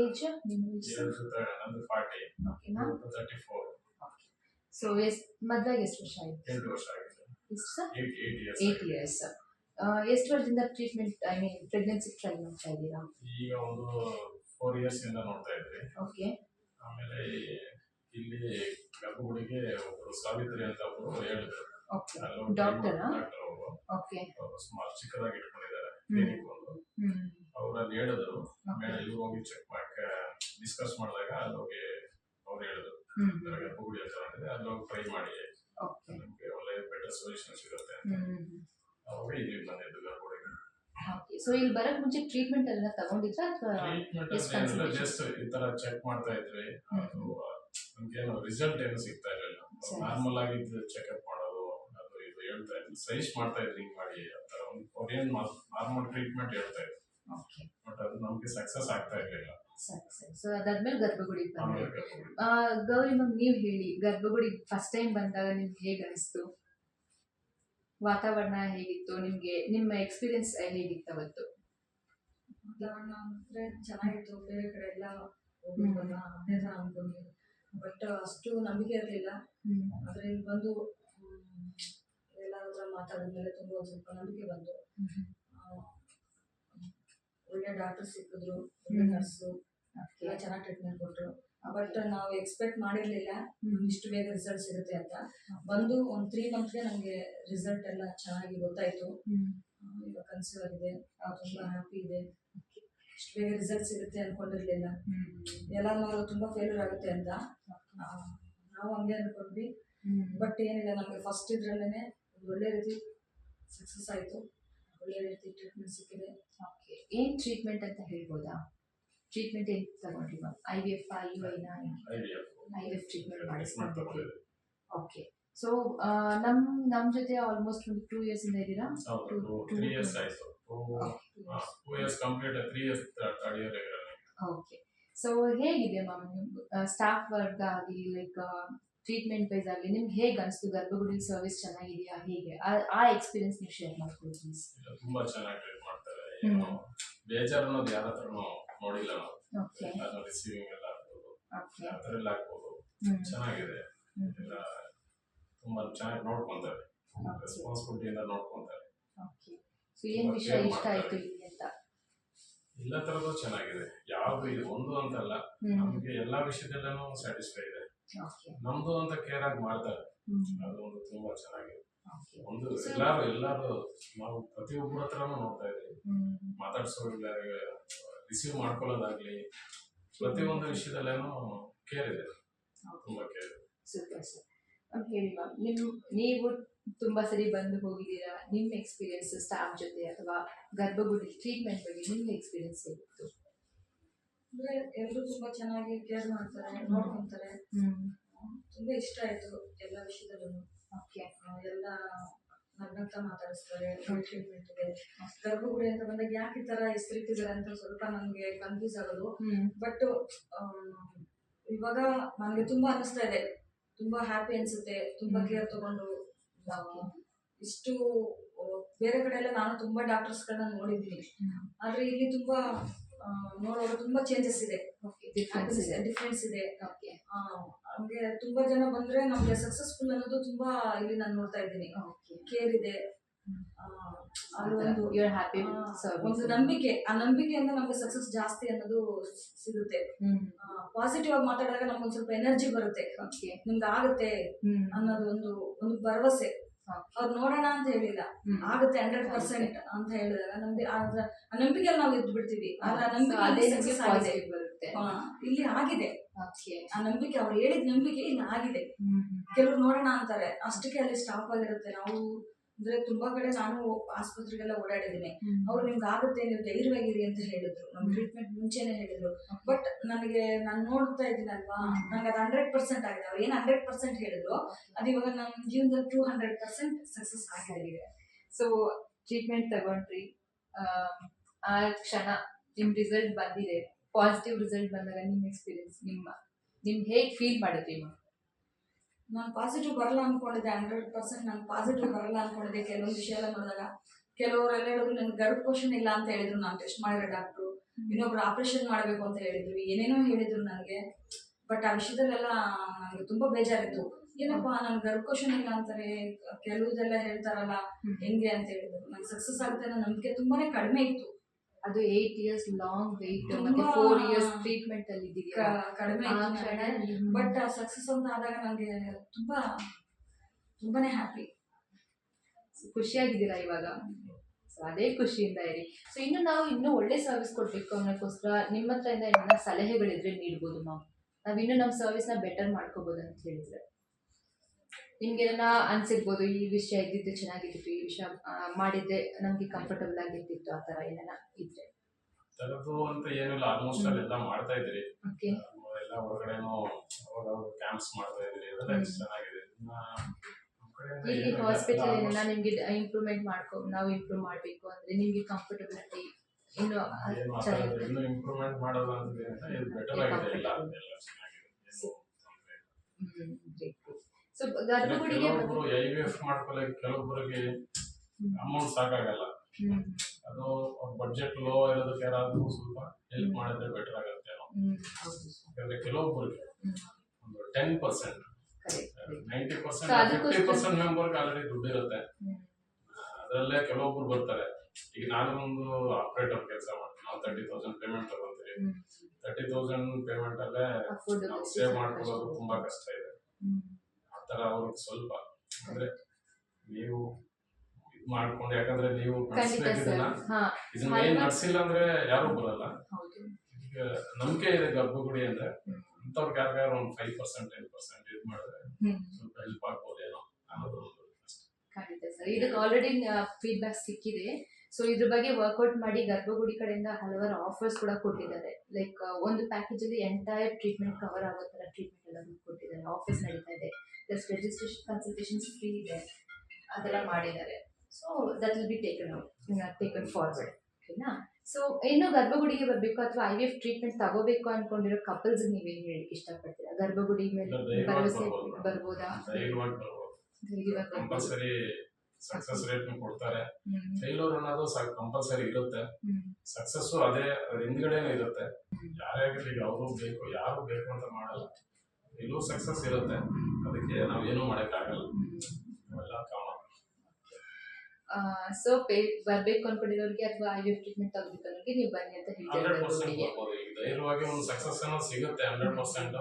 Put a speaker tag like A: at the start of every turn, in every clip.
A: Age ಓಕೆನಾ so ಎಷ್ಟು ಮದ್ವೆಗೆ ಎಷ್ಟು ವರ್ಷ ಆಯ್ತು?
B: ಆಗಿದೆ.
A: ಎಷ್ಟು ಸರ್?
B: ಏಟ್ ಇಯರ್ಸ್
A: ಎಷ್ಟು ವರ್ಷದಿಂದ treatment I mean pregnancy try ಮಾಡ್ತಾ ಇದ್ದೀರಾ?
B: ಈಗ ಒಂದು ಫೋರ್ ಇಯರ್ಸ್ ಇಂದ ನೋಡ್ತಾ ಇದ್ದೀವಿ
A: ಓಕೆ
B: ಆಮೇಲೆ ಇಲ್ಲಿ ಗರ್ಭಗುಡಿಗೆ ಒಬ್ಬರು ಸಾವಿತ್ರಿ ಅಂತ ಒಬ್ಬರು ಹೇಳಿದ್ರು. ಒಬ್ರು.
A: ಓಕೆ
B: ಸುಮಾರು ಚಿಕ್ಕದಾಗಿ ಇಟ್ಕೊಂಡಿದ್ದಾರೆ. ಕ್ಲಿನಿಕ್ ಒಂದು.
A: ಅವ್ರು
B: ಅವ್ರಲ್ಲಿ ಹೇಳಿದ್ರು. ಆಮೇಲೆ ಇವ್ರು ಹೋಗಿ ಚೆಕ್ ಡಿಸ್ಕಸ್ ಮಾಡಿದಾಗ ಅಲ್ಲಿ ಹೋಗಿ ಅವ್ರು ಹೇಳಿದ್ರು ಗರ್ಭಗುಡಿ ಅಂತ ಮಾಡಿದೆ ಅಲ್ಲಿ ಹೋಗಿ ಟ್ರೈ ಮಾಡಿ. ನಿಮ್ಗೆ ಒಳ್ಳೆ ಬೆಟರ್ ಸೊಲ್ಯೂಷನ್ ಸಿಗುತ್ತೆ. ಅವಾಗ ಇಲ್ಲಿ ಬಂದಿದ್ದು ಗರ್ಭಗುಡಿಗೆ
A: ಸೊ ಇಲ್ಲಿ ಬರಕ್ ಮುಂಚೆ ಟ್ರೀಟ್ಮೆಂಟ್ ಎಲ್ಲ ತಗೊಂಡಿದ್ರಾ ಅಥವಾ?
B: ಜಸ್ಟ್ ಈ ತರ ಚೆಕ್ ಮಾಡ್ತಾ ಇದ್ರಿ ಅದು ನಮ್ಗೇನು ರಿಸಲ್ಟ್ ಏನು ಸಿಗ್ತಾ ಇರಲಿಲ್ಲ. ನಾರ್ಮಲ್ ಆಗಿ ಚೆಕ್ಅಪ್ ಮಾಡೋದು ಅದು ಇದು ಹೇಳ್ತಾ ಇದ್ರು. ಸಜೆಸ್ಟ್ ಮಾಡ್ತಾ ಇದ್ರಿ ಹಿಂಗ್ ಮಾಡಿ ಒಂದು ಅವ್ರೇನು ನಾರ್ಮಲ್ ಟ್ರೀಟ್ಮೆಂಟ್ ಹೇಳ್ತಾ ಇದ್ರು. ಬಟ್ ಅದು ನಮ್ಗೆ ಸಕ್ಸಸ್ ಆಗ್ತಾ ಇರಲಿಲ್ಲ.
A: ಸರಿ ಸರಿ. ಸೊ ಅದಾದ್ಮೇಲೆ ಗರ್ಭಗುಡಿಗೆ
B: ಬಂದೆ.
A: ಆ, ಗೌರಿ ಮ್ಯಾಮ್ ನೀವು ಹೇಳಿ ಗರ್ಭಗುಡಿ ಫಸ್ಟ್ ಟೈಮ್ ಬಂದಾಗ ನಿಮ್ಗೆ ಹೇಗೆ ಅನಿಸ್ತು? ವಾತಾವರಣ ಹೇಗಿತ್ತು? ನಿಮಗೆ ನಿಮ್ಮ ಎಕ್ಸ್ಪೀರಿಯನ್ಸ್ ಹೇಗಿತ್ತು ಅವತ್ತು?
C: ವಾತಾವರಣ ಅಂದ್ರೆ ಚೆನ್ನಾಗಿತ್ತು ಬೇರೆ ಕಡೆ ಎಲ್ಲ ಹೋಗ್ಬೇಕಲ್ಲ ಅದೇ ಥರ ಅನ್ಕೊಂಡ್ವಿ ಬಟ್ ಅಷ್ಟು ನಂಬಿಕೆ ಇರಲಿಲ್ಲ. ಆದ್ರೆ ಇಲ್ಲಿ ಬಂದು ಎಲ್ಲರ ಹತ್ರ ಮಾತಾಡಿದ್ಮೇಲೆ ತುಂಬಾ ಒಂದು ಸ್ವಲ್ಪ ನಂಬಿಕೆ ಬಂತು. ಆ, ಒಳ್ಳೆ ಡಾಕ್ಟರ್ ಸಿಕ್ಕಿದ್ರು ಒಳ್ಳೆ. ನರ್ಸು ಎಲ್ಲ ಚೆನ್ನಾಗಿ ಟ್ರೀಟ್ಮೆಂಟ್ ಕೊಟ್ಟರು ಬಟ್ ನಾವು ಎಕ್ಸ್ಪೆಕ್ಟ್ ಮಾಡಿರಲಿಲ್ಲ. ಇಷ್ಟು ಬೇಗ ರಿಸಲ್ಟ್ ಸಿಗುತ್ತೆ ಅಂತ. ಬಂದು ಒಂದು ತ್ರೀ ಮಂತ್ಗೆ ನಮಗೆ ರಿಸಲ್ಟ್ ಎಲ್ಲ ಚೆನ್ನಾಗಿ ಗೊತ್ತಾಯ್ತು. ಇವಾಗ ಕನ್ಸೀವ್ ಆಗಿದೆ. ತುಂಬಾ ಹ್ಯಾಪಿ ಇದೆ. ಇಷ್ಟು ಬೇಗ ರಿಸಲ್ಟ್ ಸಿಗುತ್ತೆ ಅನ್ಕೊಂಡಿರ್ಲಿಲ್ಲ. ಎಲ್ಲ ನಾವು ತುಂಬಾ ಫೇಲ್ಯೂರ್ ಆಗುತ್ತೆ ಅಂತ. ನಾವು ಹಂಗೆ ಅನ್ಕೊಂಡ್ವಿ. ಬಟ್ ಏನಿಲ್ಲ, ನಮಗೆ ಫಸ್ಟ್ ಇದ್ರಲ್ಲೇನೆ ಒಂದು ಒಳ್ಳೆ ರೀತಿ ಸಕ್ಸಸ್ ಆಯಿತು. ಒಳ್ಳೆ ರೀತಿ ಟ್ರೀಟ್ಮೆಂಟ್ ಸಿಕ್ಕಿದೆ.
A: ಓಕೆ ಏನ್ ಟ್ರೀಟ್ಮೆಂಟ್ ಅಂತ ಹೇಳ್ಬೋದಾ? ಟ್ರೀಟ್ಮೆಂಟ್ ಏನು ma'am I V F I U I I V F treatment ಮಾಡಿಸ್ಕೊಂಡಿದ್ರಿ okay so ನಮ್ ನಮ್ ಜೊತೆ ಆಲ್ಮೋಸ್ಟ್ ಒಂದು ಟೂ ಇಯರ್ಸ್ ಇಂದ ಇದ್ದೀರಾ?
B: ತ್ರೀ ಇಯರ್ಸ್ ಆಯ್ತು. Two years complete three years third year
A: okay so ಹೇಗಿದೆ ಮ್ಯಾಮ್ ಸ್ಟಾಫ್ ವರ್ಗ ಆಗಲಿ ಲೈಕ್ ಟ್ರೀಟ್ಮೆಂಟ್ ವೈಸ್ ಆಗಲಿ ನಿಮ್ಗೆ ಹೇಗೆ ಅನಿಸ್ತು? ಗರ್ಭಗುಡಿ ಸರ್ವಿಸ್ ಚೆನ್ನಾಗಿದೆಯಾ? ಹೇಗೆ? ಆ- ಎಕ್ಸ್ಪೀರಿಯನ್ಸ್ ನೀವು ಶೇರ್ ಮಾಡ್ಕೊಳ್ಳಿ ಪ್ಲೀಸ್
B: ತುಂಬಾ ಚೆನ್ನಾಗಿ ಟ್ರೀಟ್ ಮಾಡ್ತಾರೆ. ಬೇಜಾರು ಅನ್ನೋದು ಯಾರ ಹತ್ರನೂ ನೋಡಿಲ್ಲ ನಾವು. ರಿಸೀವಿಂಗ್ ಎಲ್ಲ ಆಗ್ಬೋದು. ಆಗ್ಬೋದು. ಚೆನ್ನಾಗಿದೆ. ಎಲ್ಲ ತುಂಬಾ ಚೆನ್ನಾಗಿ ನೋಡ್ಕೊಂತಾರೆ. ರೆಸ್ಪಾನ್ಸಿಬಿಲಿಟಿಯಿಂದ ನೋಡ್ಕೊಂತಾರೆ. ಎಲ್ಲ ತರದ್ದು ಚೆನ್ನಾಗಿದೆ. ಯಾವ್ದು ಇದು ಒಂದು ಅಂತಲ್ಲ ನಮ್ಗೆ ಎಲ್ಲಾ ವಿಷಯದಲ್ಲೂ ಸ್ಯಾಟಿಸ್ಫೈ ಇದೆ. ನಮ್ದು ಅಂತ ಕೇರ್ ಆಗಿ ಮಾಡ್ತಾರೆ. ಅದೊಂದು ತುಂಬಾ ಚೆನ್ನಾಗಿದೆ. ಒಂದು ಎಲ್ಲಾರು ಎಲ್ಲಾರು ನಾವು ಪ್ರತಿಯೊಬ್ಬರ ಹತ್ರನೂ ನೋಡ್ತಾ ಇದ್ದೀವಿ. ಮಾತಾಡ್ಸೋದಿಲ್ಲ ರಿಸೀವ್ ಮಾಡ್ಕೊಳ್ಳೋದಾಗ್ಲಿ ಪ್ರತಿಯೊಂದು ವಿಷಯದಲ್ಲೇನು ಕೇರ್ ಇದೆ. ತುಂಬಾ ಕೇರ್ ಇದೆ.
A: ಸೂಪರ್ ಸರ್ ಮ್ಯಾಮ್ ಹೇಳಿ ಮ್ಯಾಮ್ ನಿಮ್ ನೀವು ತುಂಬಾ ಸರಿ ಬಂದು ಹೋಗಿದ್ದೀರಾ? ನಿಮ್ಮ ಎಕ್ಸ್ಪೀರಿಯನ್ಸ್ ಸ್ಟಾಫ್ ಜೊತೆ ಅಥವಾ ಗರ್ಭಗುಡಿ ಟ್ರೀಟ್ಮೆಂಟ್ ಬಗ್ಗೆ ನಿಮ್ಮ ಎಕ್ಸ್ಪೀರಿಯನ್ಸ್ ಹೇಗಿತ್ತು?
C: ಅಂದ್ರೆ ಎಲ್ಲರೂ ತುಂಬಾ ಚೆನ್ನಾಗಿ ಕೇರ್ ಮಾಡ್ತಾರೆ ನೋಡ್ಕೊಂತಾರೆ. ತುಂಬಾ ಇಷ್ಟ ಆಯ್ತು ಎಲ್ಲ ವಿಷಯದಲ್ಲೂ.
A: ಓಕೆ
C: ಎಲ್ಲ ನಗ್ನಗ್ತಾ ಮಾತಾಡಿಸ್ತಾರೆ ಟ್ರೀಟ್ಮೆಂಟ್ ಇದೆ. ಗರ್ಭಗುಡಿ ಅಂತ ಬಂದಾಗ ಯಾಕೆ ಈ ತರ ಹೆಸರಿಟ್ಟಿದ್ದಾರೆ ಅಂತ ಸ್ವಲ್ಪ ನನಗೆ ಕನ್ಫ್ಯೂಸ್ ಆಗೋದು. ಬಟ್ ಇವಾಗ ನನಗೆ ತುಂಬಾ ಅನಿಸ್ತಾ ಇದೆ. ತುಂಬಾ ಹ್ಯಾಪಿ ಅನ್ಸುತ್ತೆ. ತುಂಬಾ. ಕೇರ್ ತಗೊಂಡು ಇಷ್ಟು ಬೇರೆ ಕಡೆ ಎಲ್ಲ ನಾನು ತುಂಬಾ ಡಾಕ್ಟರ್ಸ್ಗಳನ್ನ ನೋಡಿದ್ದೀನಿ. ಆದ್ರೆ ಇಲ್ಲಿ ತುಂಬಾ ನೋಡುವಾಗ ತುಂಬಾ ಚೇಂಜಸ್ ಇದೆ.
A: ಡಿಫ್ರೆನ್ಸ್ ಇದೆ
C: ಹಂಗೆ ತುಂಬಾ ಜನ ಬಂದ್ರೆ ನಮ್ಗೆ ಸಕ್ಸಸ್ಫುಲ್ ಅನ್ನೋದು ತುಂಬಾ ಇಲ್ಲಿ ನಾನು ನೋಡ್ತಾ ಇದ್ದೀನಿ. ಕೇರ್ ಇದೆ. ಒಂದು ನಂಬಿಕೆ. ಆ ನಂಬಿಕೆಯಿಂದ ನಮ್ಗೆ ಸಕ್ಸಸ್ ಜಾಸ್ತಿ ಅನ್ನೋದು ಸಿಗುತ್ತೆ. ಪಾಸಿಟಿವ್ ಆಗಿ ಮಾತಾಡಿದಾಗ ನಮ್ಗೆ ಒಂದ್ ಸ್ವಲ್ಪ ಎನರ್ಜಿ ಬರುತ್ತೆ. ನಿಮ್ಗೆ ಆಗುತ್ತೆ ಅನ್ನೋದು ಒಂದು ಒಂದು ಭರವಸೆ. ಅವ್ರು ನೋಡೋಣ ಅಂತ ಹೇಳಿಲ್ಲ. ಆಗುತ್ತೆ ಹಂಡ್ರೆಡ್ ಪರ್ಸೆಂಟ್ ಅಂತ ಹೇಳಿದಾಗ ನಮ್ಗೆ ಅದ್ರ ಆ ನಂಬಿಕೆಯಲ್ಲಿ ನಾವು ಇದ್ದು ಬಿಡ್ತೀವಿ ಆದ್ರೆ ಆ ನಂಬಿಕೆ
A: ಅದೇ
C: ಇಲ್ಲಿ ಆಗಿದೆ.
A: ಬರುತ್ತೆ.
C: ಆ, ಇಲ್ಲಿ ಆಗಿದೆ. ಆ ನಂಬಿಕೆ ಅವ್ರು ಹೇಳಿದ ನಂಬಿಕೆ ಇಲ್ಲಿ ಆಗಿದೆ. ಕೆಲವ್ರು ನೋಡೋಣ ಅಂತಾರೆ. ಅಷ್ಟಕ್ಕೆ ಅಲ್ಲಿ ಸ್ಟಾಪ್ ಆಗಿರುತ್ತೆ ನಾವು ಅಂದ್ರೆ ತುಂಬಾ ಕಡೆ ನಾನು ಆಸ್ಪತ್ರೆಗೆಲ್ಲ
A: ಓಡಾಡಿದೀನಿ
C: ಅವ್ರು ನಿಮ್ಗೆ ಆಗುತ್ತೆ ನೀವು ಧೈರ್ಯವಾಗಿರಿ ಅಂತ ಹೇಳಿದ್ರು. ನಮ್ ಟ್ರೀಟ್ಮೆಂಟ್ ಮುಂಚೆನೆ ಹೇಳಿದ್ರು. ಬಟ್ ನನಗೆ ನಾನು ನೋಡ್ತಾ ಇದ್ದೀನಲ್ವಾ ನಂಗೆ ಅದು ಹಂಡ್ರೆಡ್ ಪರ್ಸೆಂಟ್ ಆಗಿದೆ. ಅವ್ರು ಏನ್ ಹಂಡ್ರೆಡ್ ಪರ್ಸೆಂಟ್ ಹೇಳಿದ್ರು ಅದು ಇವಾಗ ನನ್ನ ಜೀವನದಲ್ಲಿ ಟೂ ಹಂಡ್ರೆಡ್ ಪರ್ಸೆಂಟ್ ಸಕ್ಸಸ್ ಆಗಿದೆ.
A: ಸೊ ಟ್ರೀಟ್ಮೆಂಟ್ ತಗೊಂಡ್ರಿ. ಆ ಕ್ಷಣ ನಿಮ್ ರಿಸಲ್ಟ್ ಬಂದಿದೆ. ಪಾಸಿಟಿವ್ ರಿಸಲ್ಟ್ ಬಂದಾಗ ನಿಮ್ ಎಕ್ಸ್ಪೀರಿಯನ್ಸ್ ನಿಮ್ಮ ನಿಮ್ ಹೇಗ್ ಫೀಲ್ ಮಾಡಿದ್ರಿ ಮ್ಯಾಮ್
C: ನಾನು ಪಾಸಿಟಿವ್ ಬರಲ್ಲ ಅನ್ಕೊಂಡಿದ್ದೆ ಹಂಡ್ರೆಡ್ ಪರ್ಸೆಂಟ್ ನಾನು ಪಾಸಿಟಿವ್ ಬರಲ್ಲ ಅನ್ಕೊಂಡಿದ್ದೆ ಕೆಲವೊಂದು ವಿಷಯ ಎಲ್ಲ ನೋಡಿದಾಗ. ಕೆಲವರೆಲ್ಲ ಹೇಳಿದ್ರು ನನ್ಗೆ ಗರ್ಭ ಕ್ವಶನ್ ಇಲ್ಲ ಅಂತ ಹೇಳಿದ್ರು ನಾನು ಟೆಸ್ಟ್ ಮಾಡಿರೋ ಡಾಕ್ಟ್ರು ಇನ್ನೊಬ್ರು ಆಪರೇಷನ್ ಮಾಡಬೇಕು ಅಂತ ಹೇಳಿದ್ರು ಏನೇನೋ ಹೇಳಿದ್ರು ನನಗೆ. ಬಟ್ ಆ ವಿಷಯದಲ್ಲೆಲ್ಲ ನನಗೆ ತುಂಬಾ ಬೇಜಾರಿತ್ತು. ಏನಪ್ಪಾ ನನ್ ಗರ್ಭಕೋಶನ ಇಲ್ಲ ಅಂತಾರೆ ಕೆಲವುದೆಲ್ಲ ಹೇಳ್ತಾರಲ್ಲ ಹೆಂಗೆ ಅಂತ ಹೇಳಿದ್ರು. ನಂಗೆ ಸಕ್ಸಸ್ ಆಗುತ್ತೆ ಅನ್ನೋ ನಂಬಿಕೆ ತುಂಬಾನೇ ಕಡಿಮೆ ಇತ್ತು.
A: ಅದು ಏಟ್ ಇಯರ್ಸ್ ಲಾಂಗ್ ವೆಯ್ಟ್ ಮತ್ತೆ ಫೋರ್ ಇಯರ್ಸ್ ಟ್ರೀಟ್ಮೆಂಟ್ ಅಲ್ಲಿ
C: ಕಡಿಮೆ. ಬಟ್ ಸಕ್ಸಸ್ ಅಂತ ಆದಾಗ ನನಗೆ ತುಂಬಾ ತುಂಬಾನೇ ಹ್ಯಾಪಿ
A: ಖುಷಿಯಾಗಿದ್ದೀರಾ ಇವಾಗ? ಸೊ ಅದೇ ಖುಷಿಯಿಂದ ಇರಿ. ಸೊ ಇನ್ನು ನಾವು ಇನ್ನೂ ಒಳ್ಳೆ ಸರ್ವಿಸ್ ಕೊಡ್ಬೇಕು ಅನ್ನೋಕ್ಕೋಸ್ಕರ ನಿಮ್ಮ ಹತ್ರ ಏನಾರ ಸಲಹೆಗಳಿದ್ರೆ ನೀಡ್ಬೋದು ನಾವು ನಾವು ಇನ್ನೂ ನಮ್ಮ ಸರ್ವಿಸ್ನ ಬೆಟರ್ ಮಾಡ್ಕೋಬೋದು ಅಂತ ಹೇಳಿದ್ರೆ. ನಿಮ್ಗೆ ಏನಾರ ಅನ್ಸಿರ್ಬೋದು ಈ ವಿಷಯ ಇದ್ದಿದ್ದು ಚೆನ್ನಾಗಿರ್ತಿತ್ತು ಈ ವಿಷಯ ಮಾಡಿದ್ರೆ ನಮ್ಗೆ ಕಂಫರ್ಟಬಲ್ ಆಗಿರ್ತಿತ್ತು ಆ ತರ ಏನಾರ ಇದ್ರೆ.
B: ತರದ್ದು ಅಂತ ಏನಿಲ್ಲ ಆಲ್ಮೋಸ್ಟ್ ಅಲ್ಲೆಲ್ಲ ಮಾಡ್ತಾ ಇದ್ರಿ ಎಲ್ಲ ಹೊರಗಡೆನೂ ಅವಾಗ ಕ್ಯಾಂಪ್ಸ್ ಮಾಡ್ತಾ ಇದ್ರಿ ಅದೆಲ್ಲ ಚೆನ್ನಾಗಿದೆ.
A: ಇಲ್ಲಿ ಹಾಸ್ಪಿಟಲ್
B: ಎಲ್ಲ
A: ಏನಾರ ನಿಮ್ಗೆ ಇಂಪ್ರೂವ್ಮೆಂಟ್ ಮಾಡ್ಕೊ ನಾವು ಇಂಪ್ರೂವ್ ಮಾಡಬೇಕು ಅಂದ್ರೆ ನಿಮ್ಗೆ ಕಂಫರ್ಟಬಿಲಿಟಿ ಇನ್ನು ಇನ್ನು
B: ಏನ್ ಇಂಪ್ರೂವ್ಮೆಂಟ್ ಮಾಡೋದು ಅಂತ ಏನಿಲ್ಲ, ಬೆಟರ್ ಆಗಿದೆ ಎಲ್ಲ ಎಲ್ಲ ಚೆನ್ನಾಗಿದೆ. ಏನು ಕೆಲವೊಬ್ರು ಐ ವಿ ಎಫ್ ಮಾಡ್ಕೊಳಕ್ ಕೆಲವೊಬ್ಬರಿಗೆ ಅಮೌಂಟ್ ಸಾಕಾಗಲ್ಲ. ಅದು ಬಜೆಟ್ ಲೋ ಇರೋದಕ್ಕೆ ಯಾರಾದ್ರೂ ಸ್ವಲ್ಪ ಹೆಲ್ಪ್ ಮಾಡಿದ್ರೆ ಬೆಟರ್ ಆಗುತ್ತೆ ಯಾಕಂದ್ರೆ ಕೆಲವೊಬ್ಬರಿಗೆ ಒಂದು ten percent ninety percent fifty percent ಮೆಂಬರ್ಗೆ already ದುಡ್ಡು ಇರುತ್ತೆ. ಅದರಲ್ಲೇ ಕೆಲವೊಬ್ರು ಬರ್ತಾರೆ. ಈಗ ನಾನು ಒಂದು ಆಪರೇಟರ್ ಕೆಲಸ ಮಾಡ್ತೀನಿ. ನಾವು ತರ್ಟಿ ತೌಸಂಡ್ ಪೇಮೆಂಟ್ ತಗೊಂತೀವಿ. ತರ್ಟಿ ತೌಸಂಡ್ ಪೇಮೆಂಟ್ ಅಲ್ಲೇ ನಾವು ಸೇವ್ ಮಾಡ್ಕೊಳ್ಳೋದು ತುಂಬಾ ಕಷ್ಟ ಇದೆ. ಆ ಅವ್ರಿಗೆ ಸ್ವಲ್ಪ ಅಂದ್ರೆ ನೀವು ಇದ್ ಮಾಡ್ಕೊಂಡು ಯಾಕಂದ್ರೆ ನೀವು ಇದನ್ನ ಏನ್ ನಡ್ಸಿಲ್ಲ ಅಂದ್ರೆ ಯಾರು ಬರಲ್ಲ. ಈಗ ನಂಬಿಕೆ ಇದೆ ಗರ್ಭಗುಡಿ ಅಂದ್ರೆ ಅಂತವ್ರಿಗೆ ಯಾರಿಗಾರು ಒಂದು ಫೈವ್ ಪರ್ಸೆಂಟ್ ಟೆನ್ ಪರ್ಸೆಂಟ್ ಇದು ಮಾಡಿದ್ರೆ ಸ್ವಲ್ಪ ಹೆಲ್ಪ್ ಆಗ್ಬೋದೇನೋ ಅನ್ನೋದು.
A: ಖಂಡಿತ ಸರ್. ಇದಕ್ಕೆ ಆಲ್ರೆಡಿ ಫೀಡ್ಬ್ಯಾಕ್ ಸಿಕ್ಕಿದೆ. ಸೊ ಇದ್ರ ಬಗ್ಗೆ ವರ್ಕೌಟ್ ಮಾಡಿ ಗರ್ಭಗುಡಿ ಕಡೆಯಿಂದ ಹಲವಾರು ಆಫರ್ಸ್ ಕೂಡ ಕೊಟ್ಟಿದ್ದಾರೆ. ಲೈಕ್ ಒಂದು ಪ್ಯಾಕೇಜ್ ಅಲ್ಲಿ ಎಂಟೈರ್ ಟ್ರೀಟ್ಮೆಂಟ್ ಕವರ್ ಆಗೋ ತರ ಟ್ರೀಟ್ಮೆಂಟ್ ಎಲ್ಲ ಕೊಟ್ಟಿದ್ದಾರೆ. ಆಫೀಸ್ ನಡೀತಾ ಇದೆ. ಪ್ಲಸ್ ರಿಜಿಸ್ಟ್ರೇಷನ್ ಕನ್ಸಲ್ಟೇಷನ್ಸ್ ಫ್ರೀ ಇದೆ ಅದೆಲ್ಲ ಮಾಡಿದ್ದಾರೆ. So that will be taken taken forward ಓಕೆನಾ ಸೊ ಇನ್ನು ಗರ್ಭಗುಡಿಗೆ ಬರಬೇಕು ಅಥವಾ ಐ ವಿ ಎಫ್ ಟ್ರೀಟ್ಮೆಂಟ್ ತಗೋಬೇಕು ಅನ್ಕೊಂಡಿರೋ ಕಪಲ್ಸ್ ನೀವೇನು ಹೇಳಕ್ಕೆ ಇಷ್ಟಪಡ್ತೀರಾ? ಗರ್ಭಗುಡಿ ಮೇಲೆ ಭರವಸೆ
B: ಬರ್ಬೋದಾ. ಕಂಪಲ್ಸರಿ ಸಕ್ಸಸ್ ರೇಟ್ ಕೊಡ್ತಾರೆ. ಫೇಲ್ಯೂರ್ ಅನ್ನೋದು ಕಂಪಲ್ಸರಿ ಇರುತ್ತೆ. ಸಕ್ಸಸ್ ಅದೇ ಹಿಂದ್ಗಡೆನೆ ಇರುತ್ತೆ. ಯಾರೇ ಆಗಲಿ ಅವರು ಬೇಕು ಯಾರು ಬೇಕು ಅಂತ ಮಾಡಲ್ಲ. ಎಲ್ಲೂ ಸಕ್ಸಸ್ ಇರುತ್ತೆ. ಅದಕ್ಕೆ ನಾವು ಏನೂ ಮಾಡೋಕ್ಕಾಗಲ್ಲ ಅವೆಲ್ಲ ಕಾಮನ್
A: ಸೊ ಪೇ ಬರ್ಬೇಕು ಅನ್ಕೊಂಡಿರೋರಿಗೆ ಅಥವಾ ಐ ವಿ ಟ್ರೀಟ್ಮೆಂಟ್ ತಗೋಬೇಕನ್ನೋರಿಗೆ ನೀವು ಬನ್ನಿ ಅಂತ
B: ಈಗ ಧೈರ್ಯವಾಗಿ ಒಂದು ಸಕ್ಸಸ್ ಅನ್ನೋದು ಸಿಗುತ್ತೆ ಹಂಡ್ರೆಡ್ ಪರ್ಸೆಂಟ್.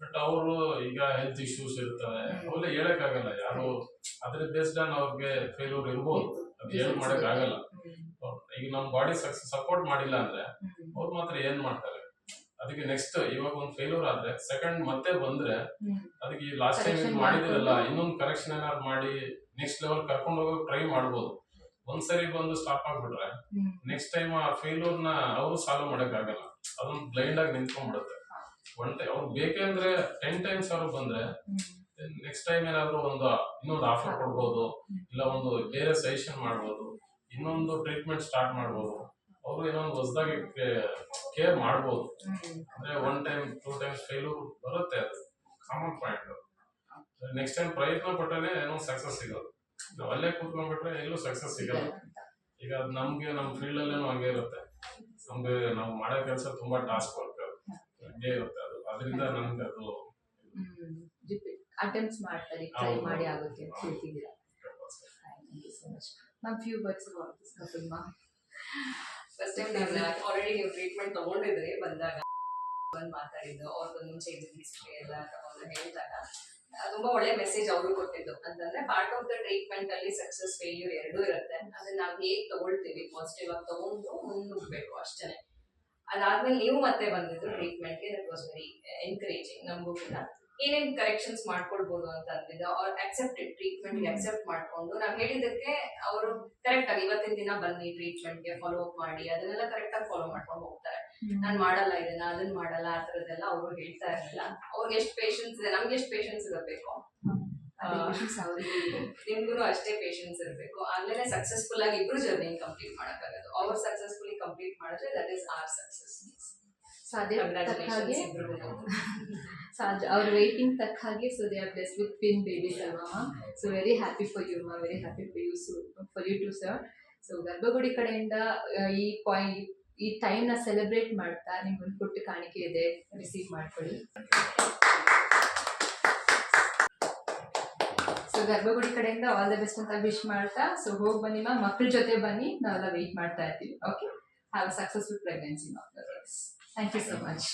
B: ಬಟ್ ಅವರು ಈಗ ಹೆಲ್ತ್ ಇಶ್ಯೂಸ್ ಇರ್ತವೆ. ಅವೆಲ್ಲ ಹೇಳಕ್ಕಾಗಲ್ಲ ಯಾರು ಅದ್ರ ಬೇಸ್ಡ್ ಆನ್ ಅವ್ರಿಗೆ ಫೇಲ್ಯೂರ್ ಇರ್ಬೋದು. ಅದು ಹೇಳಿ ಮಾಡಕ್ಕಾಗಲ್ಲ
A: ಹ್ಮ್.
B: ಈಗ ನಮ್ಮ ಬಾಡಿ ಸಕ್ಸಸ್ ಸಪೋರ್ಟ್ ಮಾಡಿಲ್ಲ ಅಂದ್ರೆ. ಅವ್ರು ಮಾತ್ರ ಏನ್ ಮಾಡ್ತಾರೆ? ಅದಕ್ಕೆ ನೆಕ್ಸ್ಟ್ ಇವಾಗ ಒಂದು ಫೇಲ್ಯೂರ್ ಆದ್ರೆ ಸೆಕೆಂಡ್ ಮತ್ತೆ ಬಂದ್ರೆ
A: ಅದಕ್ಕೆ
B: ಅದಕ್ಕೆ ಲಾಸ್ಟ್ ಟೈಮ್
A: ಇದು
B: ಮಾಡಿದಿರಲ್ಲ ಇನ್ನೊಂದು ಕರೆಕ್ಷನ್ ಏನಾದ್ರು ಮಾಡಿ ನೆಕ್ಸ್ಟ್ ಲೆವೆಲ್ ಕರ್ಕೊಂಡು ಹೋಗೋಕೆ ಟ್ರೈ ಮಾಡ್ಬೋದು. ಒಂದ್ಸರಿ ಬಂದು ಸ್ಟಾಪ್ ಆಗ್ಬಿಟ್ರೆ ನೆಕ್ಸ್ಟ್ ಟೈಮ್ ಆ ಫೇಲ್ಯೂರ್ನ ಅವರು ಸಾಲ್ವ್ ಮಾಡಕ್ಕಾಗಲ್ಲ. ಅದೊಂದು ಬ್ಲೈಂಡ್ ಆಗಿ ನಿಂತ್ಕೊಂಡ್ಬಿಡುತ್ತೆ. ಒನ್ ಟೈಮ್ ಅವ್ರು ಬೇಕಂದ್ರೆ ಟೆನ್ ಟೈಮ್ಸ್ ಅವ್ರು ಬಂದ್ರೆ ನೆಕ್ಸ್ಟ್ ಟೈಮ್ ಏನಾದ್ರು ಒಂದು ಇನ್ನೊಂದು ಆಫರ್ ಕೊಡ್ಬೋದು ಇಲ್ಲ ಒಂದು ಬೇರೆ ಸಜೆಷನ್ ಮಾಡ್ಬೋದು ಇನ್ನೊಂದು ಟ್ರೀಟ್ಮೆಂಟ್ ಸ್ಟಾರ್ಟ್ ಮಾಡ್ಬೋದು. ಅವರು ಇನ್ನೊಂದು ಹೊಸದಾಗಿ ಕೇರ್ ಮಾಡ್ಬೋದು. ಅಂದ್ರೆ one time two times failure ಬರುತ್ತೆ ಅದು. ಕಾಮನ್ ಪಾಯಿಂಟ್ ನೆಕ್ಸ್ಟ್ ಟೈಮ್ ಪ್ರಯತ್ನ ಪಟ್ಟರೆ ಏನೋ ಸಕ್ಸಸ್ ಸಿಗೋದು. ನಾವು ಅಲ್ಲೇ ಕೂತ್ಕೊಂಡ್ಬಿಟ್ರೆ ಎಲ್ಲೂ ಸಕ್ಸಸ್ ಸಿಗಲ್ಲ. ಈಗ ಅದು ನಮ್ಗೆ ನಮ್ಮ ಫೀಲ್ಡ್ ಅಲ್ಲೇನು ಹಂಗೆ ಇರುತ್ತೆ. ನಮ್ಗೆ ನಾವು ಮಾಡೋ ಕೆಲಸ ತುಂಬಾ ಟಾಸ್ಕ್ ವರ್ಕ್ ಹಂಗೆ ಇರುತ್ತೆ ಅದು. ಅದರಿಂದ ನಮ್ಗೆ ಅದು
A: ಅಟೆಂಪ್ಟ್ಸ್ ಮಾಡ್ತಾರೆ ಟ್ರೈ ಮಾಡಿ ಆಗುತ್ತೆ ಅಂತ ಹೇಳ್ತಿದ್ದೀರಾ? Ma'am few words about this couple ma'am
D: first already ನೀವು ಟ್ರೀಟ್ಮೆಂಟ್ ತಗೊಂಡಿದ್ರಿ ಬಂದಾಗ ಬಂದು ಮಾತಾಡಿದ್ದು ಅವ್ರದ್ದು ಮುಂಚೆ ಇದ್ದ ಹಿಸ್ಟ್ರಿ ಎಲ್ಲ ತಗೊಂಡು ಹೇಳಿದಾಗ ತುಂಬಾ ಒಳ್ಳೆ ಮೆಸೇಜ್ ಅವರು ಕೊಟ್ಟಿದ್ದು. ಅಂತಂದ್ರೆ ಪಾರ್ಟ್ ಆಫ್ ದ ಟ್ರೀಟ್ಮೆಂಟ್ ಅಲ್ಲಿ ಸಕ್ಸಸ್ ಫೇಲ್ಯೂರ್ ಎರಡೂ ಇರುತ್ತೆ. ಅದನ್ನ ನಾವು ಹೇಗೆ ತಗೊಳ್ತೀವಿ? ಪಾಸಿಟಿವ್ ಆಗಿ ತಗೊಂಡು ಮುನ್ನುಗ್ಬೇಕು ಅಷ್ಟೇ ಅದಾದ್ಮೇಲೆ ನೀವು ಮತ್ತೆ ಬಂದಿದ್ದು ಟ್ರೀಟ್ಮೆಂಟ್ಗೆ ದಟ್ ವಾಸ್ ವೆರಿ ಎನ್ಕರೇಜಿಂಗ್ ನಮಗೂ ಕೂಡ. ಏನೇನ್ ಕರೆಕ್ಷನ್ಸ್ ಮಾಡ್ಕೊಳ್ಬಹುದು ಅಂತ ಅಂದಿದ್ದು. ಅವ್ರು ಅಕ್ಸೆಪ್ಟೆಡ್ ಟ್ರೀಟ್ಮೆಂಟ್ ಅಕ್ಸೆಪ್ಟ್ ಮಾಡ್ಕೊಂಡು ನಾವು ಹೇಳಿದ್ದಕ್ಕೆ ಅವರು ಕರೆಕ್ಟ್ ಆಗಿ ಇವತ್ತಿನ ದಿನ ಬನ್ನಿ ಟ್ರೀಟ್ಮೆಂಟ್ಗೆ ಫಾಲೋ ಅಪ್ ಮಾಡಿ ಅದನ್ನೆಲ್ಲ ಕರೆಕ್ಟ್ ಆಗಿ ಫಾಲೋ ಮಾಡ್ಕೊಂಡು ಹೋಗ್ತಾರೆ. ನಾನ್ ಮಾಡಲ್ಲ ಇದನ್ನ ಅದನ್ನ ಮಾಡಲ್ಲ ಆ ತರದೆಲ್ಲ ಅವರು ಹೇಳ್ತಾ ಇರಲಿಲ್ಲ ಅವ್ರಿಗೆ ಎಷ್ಟು ಪೇಷನ್ಸ್ ಇದೆ ನಮ್ಗೆ ಎಷ್ಟು ಪೇಷನ್ಸ್ ಇರಬೇಕು? ನಿಮ್ಗೂ ಅಷ್ಟೇ ಪೇಷನ್ಸ್ ಇರಬೇಕು. ಆಮೇಲೆ ಸಕ್ಸಸ್ಫುಲ್ ಆಗಿ ಇಬ್ರು ಜರ್ನಿ ಕಂಪ್ಲೀಟ್ ಮಾಡಕ್ಕಾಗೋದು. ಅವ್ರು ಸಕ್ಸಸ್ಫುಲಿ ಕಂಪ್ಲೀಟ್ ಮಾಡಿದ್ರೆ ದಟ್ ಇಸ್ ಆರ್ ಸಕ್ಸಸ್
A: ಸಾಧ್ಯ ತಕ್ಕ ಹಾಗೆ ಸಾಧ್ಯ. ಅವ್ರ ವೆಯ್ಟಿಂಗ್ ತಕ್ಕ ಹಾಗೆ so they are bless with twin babies ಅಲ್ವಾ so very happy for you ಮಾ very happy for you so for you too sir so ಗರ್ಭಗುಡಿ ಕಡೆಯಿಂದ ಈ ಪಾಯಿಂಟ್ ಈ ಟೈಮ್ನ ಸೆಲೆಬ್ರೇಟ್ ಮಾಡ್ತಾ ನಿಮ್ಗೊಂದು ಪುಟ್ಟ ಕಾಣಿಕೆ ಇದೆ ರಿಸೀವ್ ಮಾಡ್ಕೊಳ್ಳಿ. ಸೊ ಗರ್ಭಗುಡಿ ಕಡೆಯಿಂದ ಆಲ್ ದ ಬೆಸ್ಟ್ ಅಂತ ವಿಶ್ ಮಾಡ್ತಾ ಸೊ ಹೋಗಿ ಬನ್ನಿ ಮಾ ಮಕ್ಕಳ ಜೊತೆ ಬನ್ನಿ ನಾವೆಲ್ಲ ವೆಯ್ಟ್ ಮಾಡ್ತಾ ಇರ್ತೀವಿ. Okay have successful pregnancy thank you so much